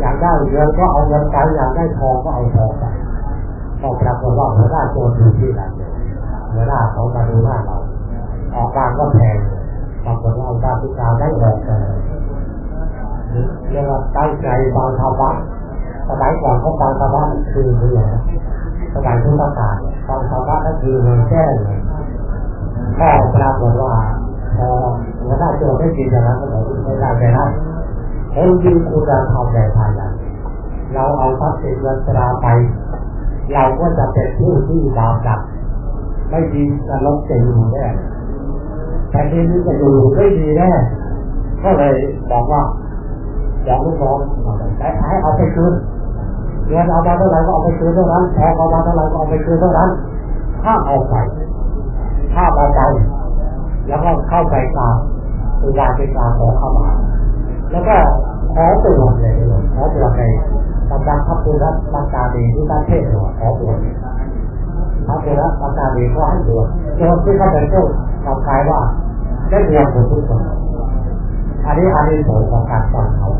อยากได้เงินก็เอาเงินไปอยากได้ทองก็เอาทองไปก็ปรากฏว่าหัวหน้าโจรอยู่ที่นั่นหัวหน้าเขามาดูหน้าเราออกการก็แพงปรากฏว่าเอาด้านพิการได้ออกกันเรียกว่าตั้งใจฟังธรรมะสมัยก่อนเขาฟังธรรมะคือเรื่อสมัยพุทธกาลฟังธรรมะนั่นคือเงินแก้เลยก็ปรากฏว่าพอหัวหน้าโจรได้ยินอย่างนั้นก็บอกไม่ได้ไม่ได้ คนดีคุณจะทำในภายหลังเราเอาทรัพย์สินเงินตราไป เราก็จะเป็นผู้ที่บาปหนักไม่ดีนรกจะอยู่แน่แผ่นดินนี้จะอยู่ไม่ดีแน่ก็เลยบอกว่าบอกลูกน้องให้เอาไปคืนเงินเอามาเท่าไหร่ก็เอาไปคืนเท่านั้นทองเอามาเท่าไหร่ก็เอาไปคืนเท่านั้น ถ้าเอาไป ถ้าเอาไป แล้วก็เข้าไปกราบตุลาเป็นกราขอเข้ามา แล้วก็ ขอตรวจเลยขอตรวจในตำนักพระพุทธมังการดีที่ท่านเทศน์ขอตรวจพระพุทธมังการดีก็ให้ตรวจโจรที่เข้าเป็นโจรทำกายว่าได้เรียนทุกคนอันนี้อันนี้ผลของการฟังเขา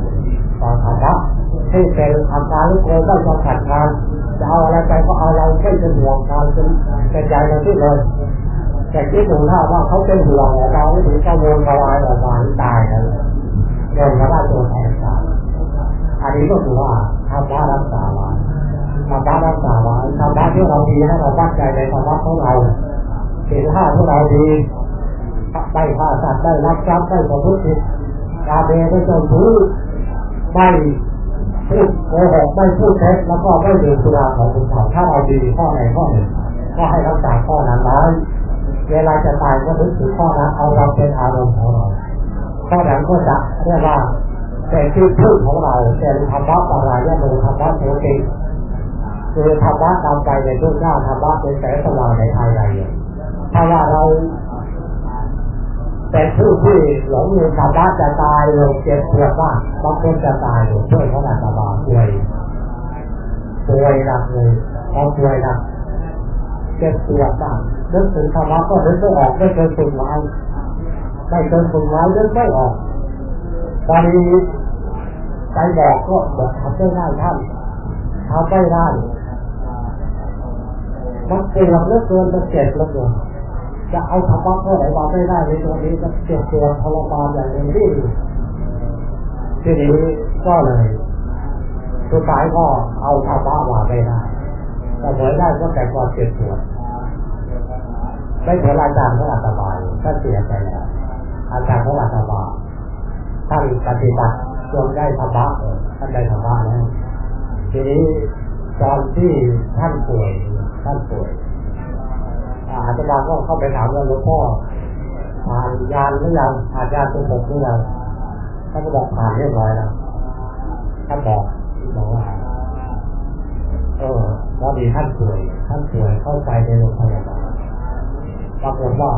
ฟังธรรมะที่เป็นทำการลูกโกไม่ต้องขัดงานจะเอาอะไรไปก็เอาเราไม่เป็นห่วงการเป็นเป็นใจเราที่เลยแต่ที่ดูถ้าว่าเขาเป็นห่วงเราไม่ถึงจะโวนกระวายออกมาตายกันเดินมาได้ตัว นนี้ก็คือว่าทำว่ารักษาไว้ทำว่ารักษาไว้ทำว่าที่เราดีให้เราตั้งใจในธรรมะของเราเห็นท่าที่เราดีได้ฆ่าสัตว์ได้รักทรัพย์ได้ประพฤติผิดกาเบได้จนถือไม่พูดโกหกไม่พูดเท็จแล้วก็ไม่ดื่มสุราของคุณเขาถ้าเราดีข้อไหนข้อหนึ่งก็ให้รักษาข้อนั้นไว้เวลาจะตายก็นึกถึงข้อนั้นเอาเราเป็นอารมณ์ของเราข้อนั้นก็จะเรียกว่า เป็นที่พึ่งของเราเป็นธรรมะปารายะโนธรรมะโสติคือธรรมะตามใจในเรื่องหน้าธรรมะเป็นแสงสว่างในภายในถ้าว่าเราเป็นผู้ที่หลงอยู่ธรรมะจะตายลงเจ็บปวดมาบางคนจะตายอยู่ช่วยเขาหนักบาป่วยป่วยหนักเลยพอป่วยหนักเจ็บปวดมากนึกถึงธรรมะก็นึกไม่ออกไม่เคยฝึกไว้ไม่เคยฝึกไว้นึกไม่ออกตอนนี้ ไปบอกก็บอกทำไม่ได้ท่านทำไม่ได้มันปวดเหลือเกินมันเจ็บเหลือเกินจะเอาธรรมะเท่าไหร่มาไม่ได้ในตรงนี้มันเจ็บปวทรมานอย่างนี้ทีนี้ก็เลยสุดท้ายก็เอาธรรมะมาไม่ได้แต่ผลได้ก็แต่ความเจ็บปวดไม่เหมือนอาจารย์ของอาตมาท่านเสียใจแล้วอาจารย์ของอาตมาท่านปฏิบัติ จนได้ธรรมะท่านได้ธรรมะแล้วทีนี้ตอนที่ท่านป่วยท่านป่วยอาจารย์ก็เข้าไปถามว่าหลวงพ่อผ่านยานหรือยังผ่านยานตัวผมหรือยังท่านก็บอกผ่านเรียบร้อยแล้วท่านบอกบอกว่าเออพอดีท่านป่วยท่านป่วยเข้าไปในโรงพยาบาลปรากฏว่า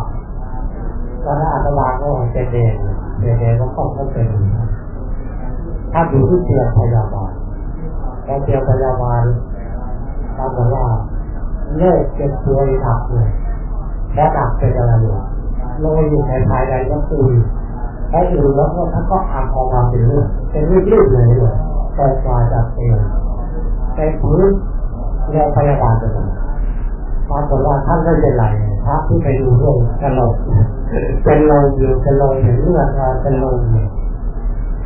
ตอนนั้นอาตมาก็เจเดนเจเดนก็เข้าก็เป็น ท่านอยู่ที่เตียงพยาบาลพอเตียงพยาบาลปรากฏว่าเลิกเป็นตัวหนักเลยแล้วหนักเป็นอะไรอยู่ลอยอยู่ในภายในก็ตุยพออยู่แล้วก็ท่านก็อักออกมาเป็นเลือดเป็นเลือดยืดเลยเลยออกมาจากเตียงแต่พื้นโรงพยาบาลจะทำปรากฏว่าท่านไม่เป็นไรพระที่ไปดูโรคกระโหลกเป็นลมอยู่เป็นลมเห็นเลือดเป็นลมอยู่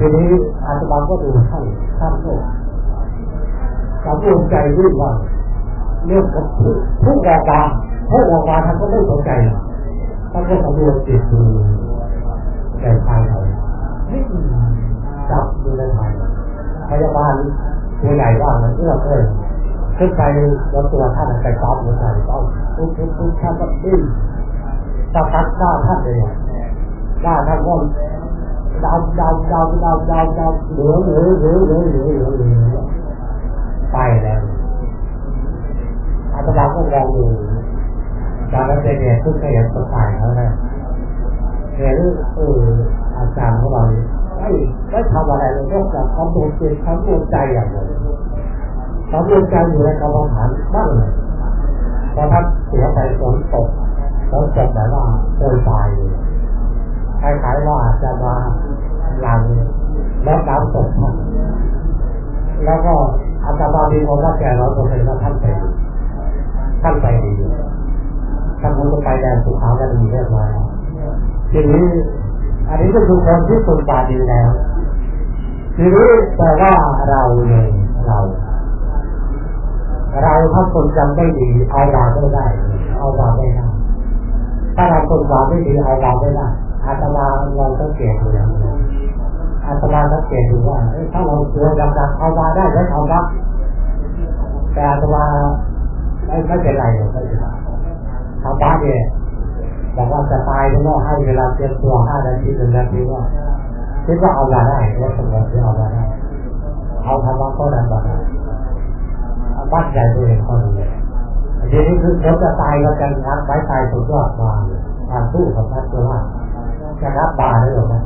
ทีนี้อาตมาก็ดูท่านท่านก็กำลังใจวิ่งว่าเรื่องกับผู้ออกมาผู้ออกมาท่านก็ไม่สนใจท่านก็สำรวจจิตดูใจภายในจับดูในภายพยาบาลตัวใหญ่ว่ามันเอื้อเอ้ยขึ้นไปบนตัวท่านไปซ้อมหัวใจต้องทุกทุกทุกท่านก็ดิ้นตะพัดหน้าท่านเลยหน้าท่านก็ ดาวดาวดาวดาวดาวดาวเหลือเหลือเหลือเหลือเหลือเหลือเหลือไปแล้วอาตมาก็มองดูการนั้นเป็นเนี่ยซึ่งเคยเห็นสไตล์เขานะเห็นเอออาจารย์ของเราไม่ไม่ทำอะไรเลยนอกจากทำดวงจิตทำดวงใจอย่างเดียวทำดวงใจอยู่ในกรรมฐานบ้างเลยพอท่านเสียไปฝนตกฝนตกแบบว่าโดยตายเลยคล้ายๆว่าจะมา หลังแล้วน้ำตกแล้วก็อาจารย์มีความว่าแก่ร้อยเปอร์เซ็นต์ว่าท่านไปท่านไปดีท่านคงจะไปแดนสุขากันดีเรียบร้อยทีนี้อันนี้ก็คือคนที่สุดบาดีแล้วทีนี้แต่ว่าเราเนี่ยเรา เราถ้าคนจำไม่ดีเอาวาไม่ได้ เอาวาไม่ได้ถ้าเราคนวาไม่ดีเอาวาไม่ได้อาตมาเราต้องเกตอยู่แล้ อาตมาต้องเกตดูว่าถ้าเราเชื่อดังๆเอาวาได้แล้วเอาวาแต่อาตมาไม่ไม่เป็นไรเลยไม่เป็นไรทำบ้านเนี่ยบอกว่าจะตายก็ให้เวลาเตรียมตัวห้านาทีหนึ่งนาทีว่าคิดว่าเอาวาได้ว่าสมมติเอาวาได้เอาทำบ้าก็ได้บ้างบ้านใหญ่ตัวเองคนนี้ทีนี้คือเขาจะตายก็จะงัดไว้ตายสุดยอดมาทางสู้กับนักตัวว่าจะรับบาได้หรือไม่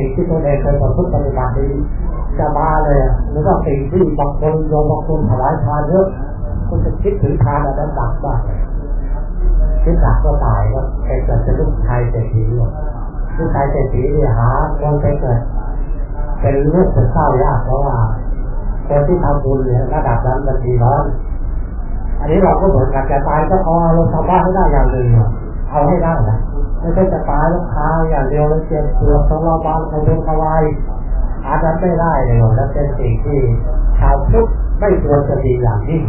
สิ่งที่ตัวเองเคยประพฤติปฏิบัตินี้จะมาเลยหรือว่าสิ่งที่บางคนโยมบางคนถวายทานเยอะคุณจะคิดถึงทานอะไรดักบ้างคิดดักก็ตายก็ไปเกิดเป็นลูกชายเศรษฐีลูกชายเศรษฐีเนี่ยหาคนไปเกิดเป็นลูกเป็นเศร้ายากเพราะว่าคนที่ทำบุญเนี่ยระดับนั้นมันดีน้อยอันนี้เราก็เหมือนกันจะตายก็เอาเราทำบ้านให้ได้อย่างหนึ่งเอาให้ได้นะ ไม่ใช่จะตายแล้วคาอย่างเดียวแล้วเจ็บปวดต้องเราบ้านเขาเป็นกวายอาจจะไม่ได้เลยและเป็นสิ่งที่ชาวพุทธไม่ควรจะดีอย่างยิ่ง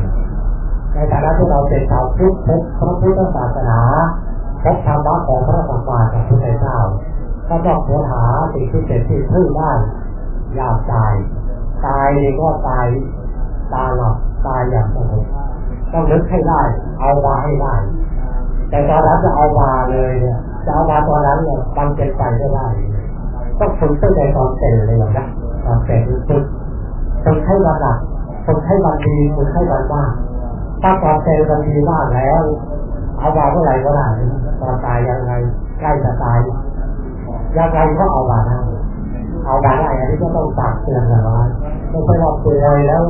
ในฐานะที่เราเป็นชาวพุทธพบพระพุทธศาสนาพบธรรมะของพระสัมมาสัมพุทธเจ้าก็ต้องค้นหาสิ่งที่เป็นที่พึ่งได้ยามตาย ตายก็ตายตาหลับตายอย่างสงบต้องนึกให้ได้ เอาวาให้ได้ แต่ตอนนั้นจะเอาวาเลยเนี่ย จะเอาวาตอนนั้นเนี่ยมันเป็นไปไม่ได้ต้องฝึกตั้งแต่ตอนเป็นเลยนะตอนเป็นฝึกฝึกให้มันหนักฝึกให้มันดีฝึกให้มันมากถ้าตอนเป็นมันดีมากแล้ว เอาวาเมื่อไหร่ก็ได้ตอนตายยังไงใกล้จะตายยังไงก็เอาวาได้เอาวาได้อันนี้ก็ต้องตักเตือนกันไว้ไม่ใช่เราป่วยแล้ว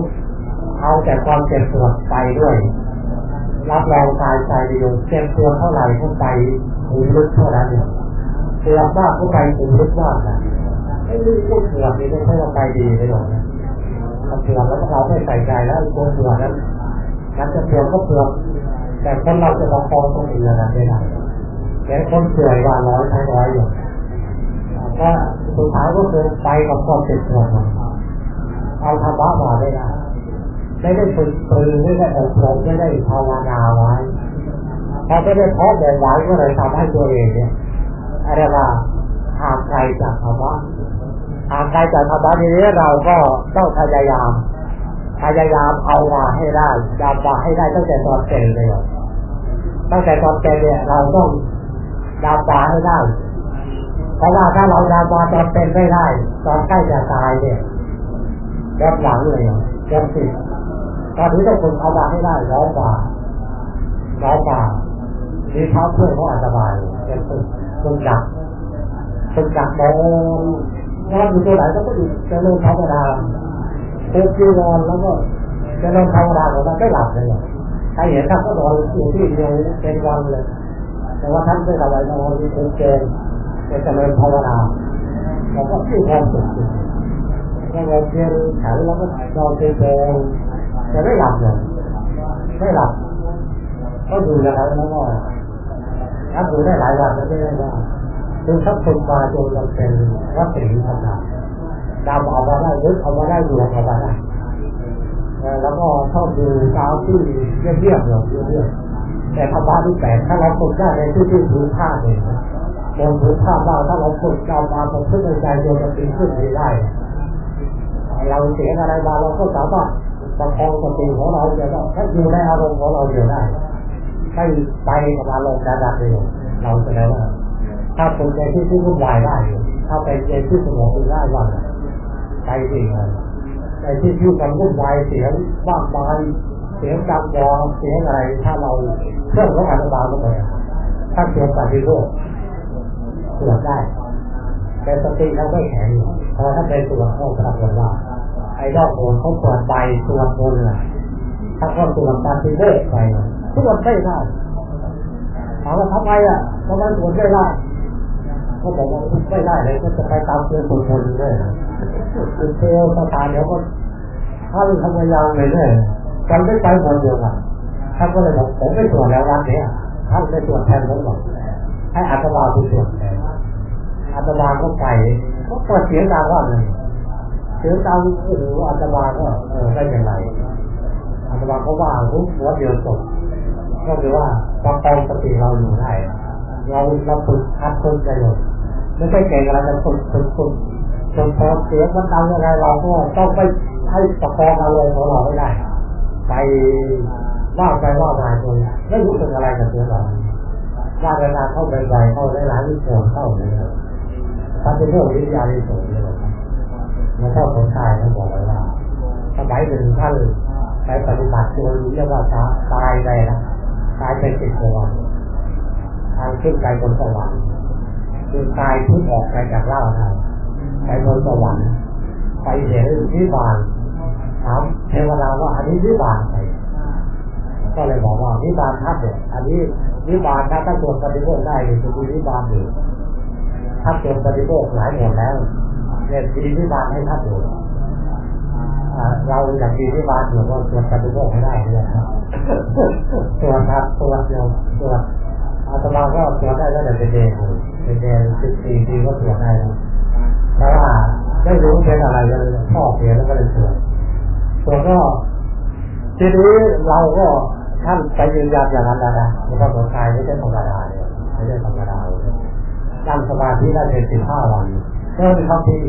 เอาแต่ความเจ็บปวดไปด้วย รับรองกายใจดีอยู่เจ็บปวเท่าไหร่ก็ไปถึงลึกเท่านั้นเนี่ยปวดมากก็ไปถึงลึกมากนะไม่รู้พูดปวดนี่ไม่ใช่ว่าไปดีเลยหรอกนะมันแล้วเราไม่ใส่ใจแล้วตัวปวดนั้นนั้นจะปวดก็ปวดแต่คนเราจะประคองตัวเองนะไม่ได้แต่คนป่วยว่าร้อยทั้งร้อยอยู่ก็สุดท้ายก็คือไปกับความเจ็บปวดเอาธรรมะมาได้ได้ ไม่ได้ฝึกปรือไม่ได้อบรมไม่ได้ภาวนาไว้พอไม่ได้เพาะแบบไว้ก็เลยทำให้ตัวเองเนี่ยอะไรว่าห่างไกลจากธรรมะห่างไกลจากธรรมะทีนี้เราก็ต้องพยายาม พยายามเอามาให้ได้จำมาให้ได้ตั้งแต่ตอนเป็นเลยตั้งแต่ตอนเป็นเนี่ยเราต้องดาบาให้ได้เพราะว่าถ้าเราดาบาตอนเป็นไม่ได้ ตอนใกล้จะตายเนี่ยรับหลังเลยรับสิ ตอนนี้ต้องฝึกเอาบาให้ได้ร้องบาทร้องบามีเท้าเพื่อนเขาอาจจะบายเป็นฝึกฝึกดักฝึกดักมนอนอยู่ตัวไหนก็ไม่ดีจะเริ่มธรรมดาเต็มที่นอนแล้วก็จะเริ่มธรรมดาของมันไม่หลับเลยใครเห็นท่านก็นอนอยู่ที่เดียวเป็นวันเลย แต่ว่าท่านไม่อะไรนอนเป็นเกณฑ์เป็นเจริญภาวนาเราก็ที่ความสุขแล้วเราเพียงแขนแล้วก็นอนเป็นเกณฑ์ จะไม่หลับเลยไม่หลับก็ดูอย่างนั้นแล้วก็ถ้าดูได้หลายวันก็ไม่ได้ว่าคือถ้าคนมาจนเราเป็นวัตถุธรรมดาดาวเอามาได้ลึกเอามาได้ดวงเอามาได้แล้วก็ชอบดูดาวที่เรียบเรียเรียบแต่ธรรมะที่แปลกถ้าเราฝึกได้ในที่ที่พื้นผ้าเนี่ยบนพื้นผ้าเราถ้าเราฝึกเรามาประพฤติใจโยนจะเป็นขึ้นได้ เราเสียอะไรมาเราก็สามารถ ประคองสติของเราจะได้ถ้าอยู่ในอารมณ์ของเราอยู่ได้ให้ไปกับอารมณ์ระดับเดียวเราแสดงว่าถ้าเป็นใจที่ที่วุ่นวายได้ ถ้าเป็นใจที่สงบได้ว่าไปดีเลยในที่ที่กันวุ่นวายเสียงมากมายเสียงดังยอเสียงอะไร ถ้าเราเครื่องของอนุบาลลงไปถ้าเกี่ยวกับที่โลกตรวจได้ แต่สติเราไม่แข็งพอถ้าเป็นตัวเข้าปรากฏว่าไอ้ ดอกโอนเขาเปิดไปตัวบนล่ะถ้าเขาตัวตามที่เลขไปทุกคนไม่ได้ถามว่าทำไมอะทำไมตัวไม่ได้เขาบอกว่าไม่ได้เลยก็จะไปตามเพื่อนคนคนเลยคือเทลสถานเดี๋ยวก็ท่านทำงานเลยเนี่ยจำได้ไปหมดเดียวกันท่านก็เลยบอกผมไม่ตรวจแล้ววันนี้ท่านไม่ตรวจแทนผมหรอกให้อาตมาไปตรวจแทนอาตมาก็ไปก็เปิดเสียงดังว่าเลย เสียงดังโอ้โหอาตมาก็เออได้ยังไงอาตมาก็ว่ารู้หัวเดียวจบก็คือว่าประคองสติเราอยู่ได้เราเราฝึกคัดฝึกใจเลยไม่ใช่เก่งอะไรจะฝึกฝึกฝึกจนพอเสียงมันดังยังไงเราก็ต้องไปให้ประคองอารมณ์ของเราไม่ได้ ไปว่าไปว่ามาจนไม่รู้สึกอะไรกับตัวเราว่าเวลาเข้าไปไปเข้าได้หลายวิธีเข้าเลยถ้าเป็นเรื่องวิทยาลิสงเลย มันเข้าคนตายเขาบอกไว้ว่าสมัยหนึ่งท่านไปปฏิบัติจนเรียกว่าตายไปนะตายไปสิบกว่าวันทางขึ้นไปบนสวรรค์คือตายพุ่งออกไปจากเล่าทางไปบนสวรรค์ไปเห็นวิบานถามเทวดาว่าอันนี้วิบานใครก็เลยบอกว่าวิบานท่านเนี่ยอันนี้วิบานถ้าถ้าตรวปฏิโภคได้เนี่ยจะมีวิบานอยู่ถ้าตรวจปฏิโภคหลายหมดแล้ว เนี่ยมีวิบานให้ท่านอยู่เราอยากมีวิบานอยู่ก็ตรวจปฏิโภคไม่ได้เลยครับตรวจครับตรวจเดียวตรวจอาตมาก็ตรวจได้ตั้งแต่เป็นเด็กเป็นเด็กสิบสี่ปีก็ตรวจได้แล้วเพราะว่าไม่รู้เป็นอะไรเลยพ่อเสียแล้วก็เลยตรวจส่วก็ทีนี้เราก็ท่านไปยืนยันอย่างนั้นนะนะว่าตัวกายไม่ใช่ธรรมดาเนี่ยไม่ใช่ธรรมดานั่งสมาธิได้เป็นสิบห้าวัน ก็มีคำที่